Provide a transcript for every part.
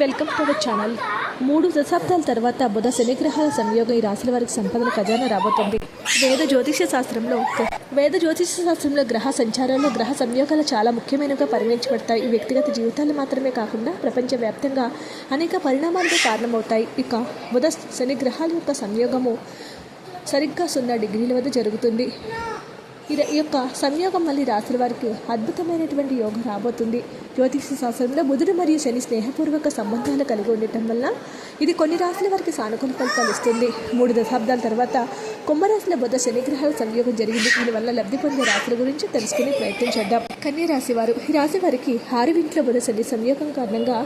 Welcome to our channel. మూడు దశాబ్దాల తర్వాత బుధ శనిగ్రహాల సంయోగం ఈ రాశుల వారికి సంపదల ఖజానా రాబోతుంది. వేద జ్యోతిష శాస్త్రంలో వేద జ్యోతిష శాస్త్రంలో గ్రహ సంచారాలు గ్రహ సంయోగాలు చాలా ముఖ్యమైనవిగా పరిగణించబడతాయి. ఈ వ్యక్తిగత జీవితాలు మాత్రమే కాకుండా ప్రపంచవ్యాప్తంగా అనేక పరిణామాలకు కారణమవుతాయి. ఇక బుధ శని గ్రహాల యొక్క సంయోగము సరిగ్గా సున్నా డిగ్రీల వద్ద జరుగుతుంది. ఇది ఈ యొక్క సంయోగం మళ్ళీ రాశుల వారికి అద్భుతమైనటువంటి యోగం రాబోతుంది. జ్యోతిష శాస్త్రంలో బుధుడు మరియు శని స్నేహపూర్వక సంబంధాలు కలిగి ఉండటం వల్ల ఇది కొన్ని రాశుల వారికి సానుకూల ఫలితాలు ఇస్తుంది. మూడు దశాబ్దాల తర్వాత కుంభరాశిలో బుధ శనిగ్రహాల సంయోగం జరిగింది. దీనివల్ల లబ్ధి పొందే రాశుల గురించి తెలుసుకునే ప్రయత్నం చేద్దాం. కన్యరాశి వారు ఈ రాశి వారికి ఆరువింట్లో బుధ శని సంయోగం కారణంగా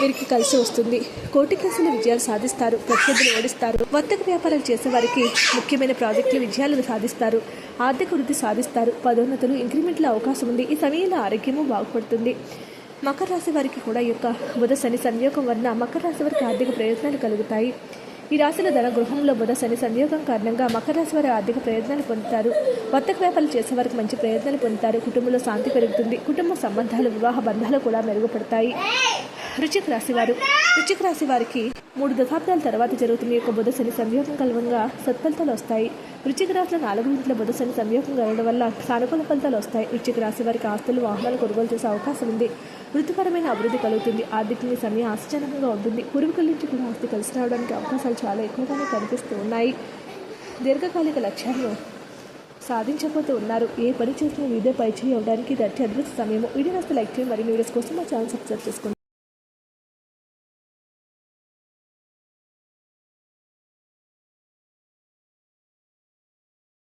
వీరికి కలిసి వస్తుంది. కోటి కేసుల విజయాలు సాధిస్తారు ప్రత్యర్థులు ఓడిస్తారు. వర్తక వ్యాపారాలు చేసే వారికి ముఖ్యమైన ప్రాజెక్టులు విజయాలను సాధిస్తారు. ఆర్థిక వృద్ధి సాధిస్తారు. పదోన్నతులు ఇంక్రిమెంట్ల అవకాశం ఉంది. ఈ సమయంలో ఆరోగ్యము బాగుపడుతుంది. మకర రాశి వారికి కూడా యొక్క బుధ శని సంయోగం వలన మకర రాశి వారికి ఆర్థిక ప్రయోజనాలు కలుగుతాయి. ఈ రాశిలో ధన గృహంలో బుధ శని సంయోగం కారణంగా మకర రాశి వారి ఆర్థిక ప్రయోజనాలు పొందుతారు. వర్తక వ్యాపారాలు చేసే వారికి మంచి ప్రయోజనాలు పొందుతారు. కుటుంబంలో శాంతి పెరుగుతుంది. కుటుంబ సంబంధాలు వివాహ బంధాలు కూడా మెరుగుపడతాయి. వృశ్చిక రాశి వారు వృశ్చిక రాశి వారికి మూడు దశాబ్దాల తర్వాత జరుగుతున్న యొక్క బుధ శని సంయోగం కలవంగా సత్ఫలితాలు వస్తాయి. వృశ్చిక రాశిలో నాలుగు ఇంట్లో బుధ శని సంయోగం కలగడం వల్ల సానుకూల ఫలితాలు వస్తాయి. వృశ్చిక రాశి వారికి ఆస్తులు వాహనాలు కొనుగోలు చేసే అవకాశం ఉంది. వృత్తిపరమైన అభివృద్ధి కలుగుతుంది. ఆర్థికంగా సమయం ఆశాజనకంగా ఉంటుంది. పూర్వీకుల నుంచి కూడా ఆస్తి కలిసి రావడానికి అవకాశాలు చాలా ఎక్కువగానే కనిపిస్తూ ఉన్నాయి. దీర్ఘకాలిక లక్ష్యాలను సాధించకపోతే ఉన్నారు. ఏ పని చేసినా ఇదే పరిచయం చేయడానికి ఇది అతి అద్భుత సమయం వీడియో నస్తే లైక్ చేయండి. మరిన్ని వీడియోస్ కోసం మా ఛానల్ సబ్స్క్రైబ్ చేసుకోండి.